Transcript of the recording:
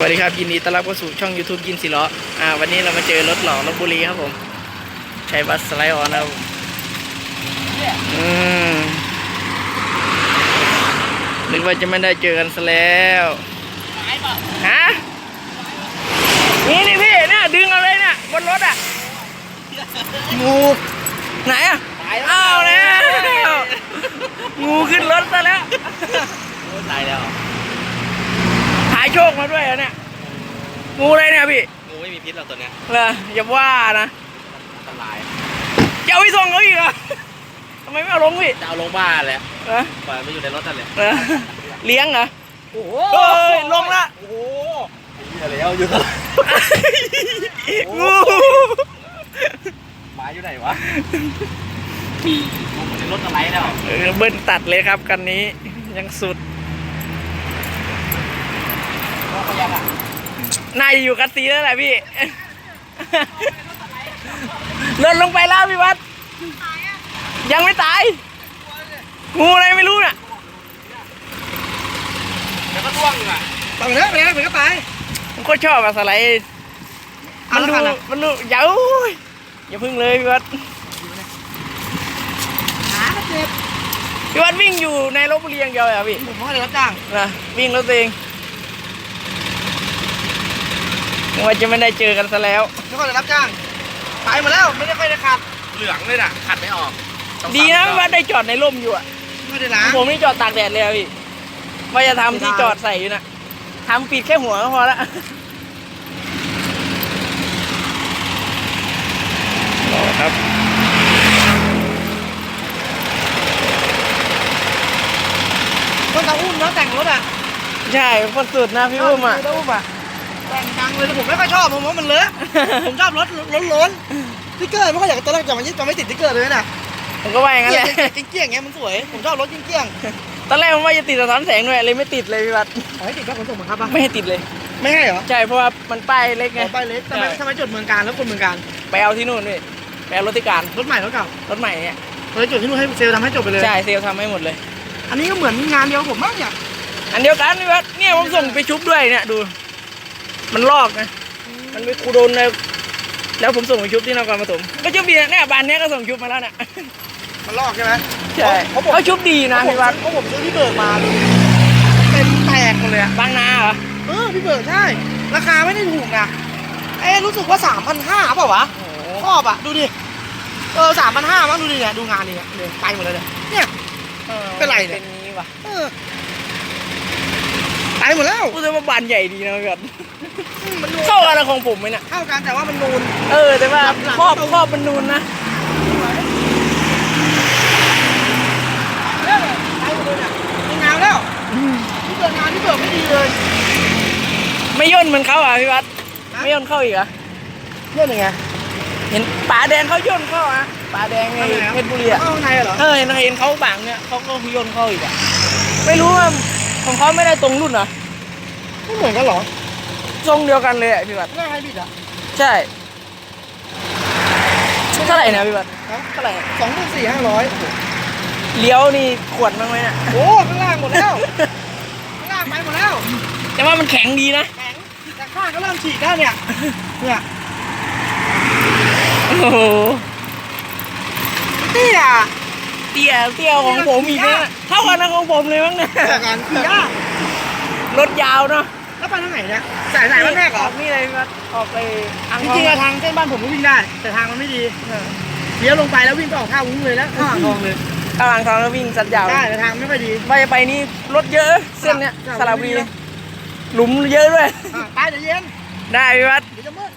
สวัสดีครับยินดีต้อนรับเข้าสู่ช่อง YouTube ยินสีล้ออ่าวันนี้เรามาเจอรถหล่อลบบุรีครับผมใช้บัสสไลด์ออนนะครับอืมนึกว่าจะไม่ได้เจอกันซะแล้วฮะนี่นี่พี่เนี่ยดึงเอาเลยเนี่ยบนรถอะงูไหนอะอ้าวแล้วงูขึ้นรถซะแล้วตายแล้วหาย โชคมาด้วยเหรอเนี่ยงูอะไรเนี่ยพี่งูไม่มีพิษหรอกตัวเนี้ยเหรออย่าว่านะอันตรายจะเอาไปส่งเขาอีกเหรอทำไมไม่เอาลงพี่จะเอาลงบ้านเลยเออปล่อยมันอยู่ในรถนั่นแหละเออเลี้ยงเหรอโอ้โหเฮ้ยลงละโอ้โหเหี้ยแล้วอยู่ตลอดงูหมาอยู่ไหนวะงูมันในรถอะไรแล้วเออเบิ้ลตัดเลยครับกันนี้ยังสุด ก็พยายามอะ นายอยู่กับซีแล้วแหละพี่เลื่อนลงไปแล้วพี่วัด ยังไม่ตาย งูอะไรไม่รู้น่ะแล้วก็ร่วงอยู่อะต่างเนื้อไปแล้วไปก็ไปผมก็ชอบอะสไลด์มันดูมันดูเยาอย่าพึ่งเลยพี่วัดขาเจ็บพี่วัดวิ่งอยู่ในลบบุรีอย่างเดียวเหรอพี่ผมว่าเลยรับจ้างนะวิ่งรถเองนึก ว่าจะไม่ได้เจอกันซะแล้ว ไม่ค่อยได้รับจ้างขายหมาแล้วไม่ได้ค่อยได้ขาดเหลืองเลยน่ะขัดไม่ออกต้องดีนะซ้ำพี่วัดได้จอดในร่มอยู่อะไม่ได้ล้างผมนี่จอดตากแดดเลยอะพี่ว่าจะทำที่จอดใส่อยู่นะทำปิดแค่หัวก็พอละรอครับต้นตาอุ้มแล้วแต่งรถอะใช่คนสุดนะพี่อุ้มอะต้นตาอุ้มอะ แต่งจังเลยแต่ผมไม่ค่อยชอบผมว่ามันเลอะผมชอบรถล้นล้นๆสติ๊กเกอร์ไม่ค่อยอยากตอนแรกจะมายึดจะไม่ติดสติ๊กเกอร์เลยนะผมก็ว่าอย่างนั้นเกี้แหยละงเกี้ยงๆเงี้ยมันสวยผมชอบรถเกี้ยงตอนแรกผมว่าจะติดสะท้อนแสงด้วยเลยไม่ติดเลยพี่วัดๆเอาให้ติดก็ขนส่งบังคับป่ะไม่ให้ติดเลยไม่ให้เหรอใช่เพราะว่ามันป้ายเล็กไงเอาไปเล็กทำไมใช่ทำไมจดเมืองการแล้วคนเมืองการไปเอาที่นู่นพี่ไปเอารถที่การรถใหม่รถเก่ารถใหม่เนี่ยเฮ้ยจดที่นู่นให้เซลล์ทำให้จบไปเลยใช่เซลลทำให้หมดเลย อันนี้ก็เหมือนงานเดียวผมมากเนี่ยอันเดียวกันพี่วัดเนี่ยผมส่งไปชุบด้วยเนี่ยดู มันลอกนะมันไปคูโดนเลยแล้วผมส่งไปชุบที่นครปฐมก็ชุบดีนะเนี่ยบานเนี้ยก็ส่งชุบมาแล้วเนี่ยมันลอกใช่ไหมใช่เขาบอกเขาชุบดีนะพี่วัดเพราะผมซื้อที่เบิกมาดูเป็นแตกหมดเลยอะบางนาเหรอเออพี่เบิกใช่ ราคาไม่ได้ถูกนะเอ๊ะรู้สึกว่าสามพันห้าเปล่าวะโอ้โหครอบอะดูดิเออสามพันห้ามั้งดูดิเนี่ยดูงานนี่เนี่ยเนี่ยไปหมดเลยเนี่ยเนี่ยออเป็นไรเนี่ยเป็นนี้วะเออ ไปหมดแล้วพูดถึงว่าบานใหญ่ดีนะพี่วัดอืมมันนูนเข้ากันกับของผมไหมเนี่ย เข้ากันแต่ว่ามันนูน เออ แต่ว่าหลังครอบตรงครอบมันนูนนะเออไปหมดเลยเนี่ยมีงานแล้วพี่เบิกงานพี่เบิกไม่ดีเลย ไม่ย่นเหมือนเขาอะพี่วัดนะไม่ย่นเข้าอีกเหรอะเรื่องยังไงเห็นป่าแดงเขาย่นเข้าอะป่าแดงไงเพชรบุรีอะเข้าข้างในเหรอเออเห็นเห็นเขาบางเนี่ยเขาก็ย่นเข้าอีกอะไม่รู้ว่า ของเขาไม่ได้ตรงรุ่นเหรอไม่เหมือนกันเหรอทรงเดียวกันเลยอะพี่วัดหน้าไฮบริดอะใช่เท่าไหร่นะพี่วัดฮะเท่าไหร่สองพันสี่ห้าร้อยเลี้ยวนี่ขวดมั้างไหมเนี่ย โอ้ข้างล่างหมดแล้ว ข้างล่างไปหมดแล้วแต่ว่ามันแข็งดีนะแข็งแต่ข้างก็เริ่มฉีกแล้วเนี่ยเนี่ยโอ้โหเตี้ยเตี้ยเตี้ยของผมอีกนะเท่ากันนะของผมเลยมั้งเนี่ยแต่การขี่ยากรถยาวเนาะแล้วไปทางไหนเนี่ยสายไหนบ้านแรกเหรอออกนี่เลยพี่วัดออกไปอ่างจทองริงๆอะทางเส้นบ้านผมก็วิ่งได้ แต่ทางมันไม่ดีเลี้ยวลงไปแล้ววิ่งไปออกท่าวุ้งเลยแล้วเข้าอ่างทองเลยอ่างทองแล้ววิ่งสัญญาวได้แต่ทางไม่ค่อยดีไปไปนี่รถเยอะเส้นเนี้ยสสระระบุบุรีรีหลุมเยอะด้วยอะไปเดี๋ยวเย็นได้พี่วัดเดี๋ยวจะมืด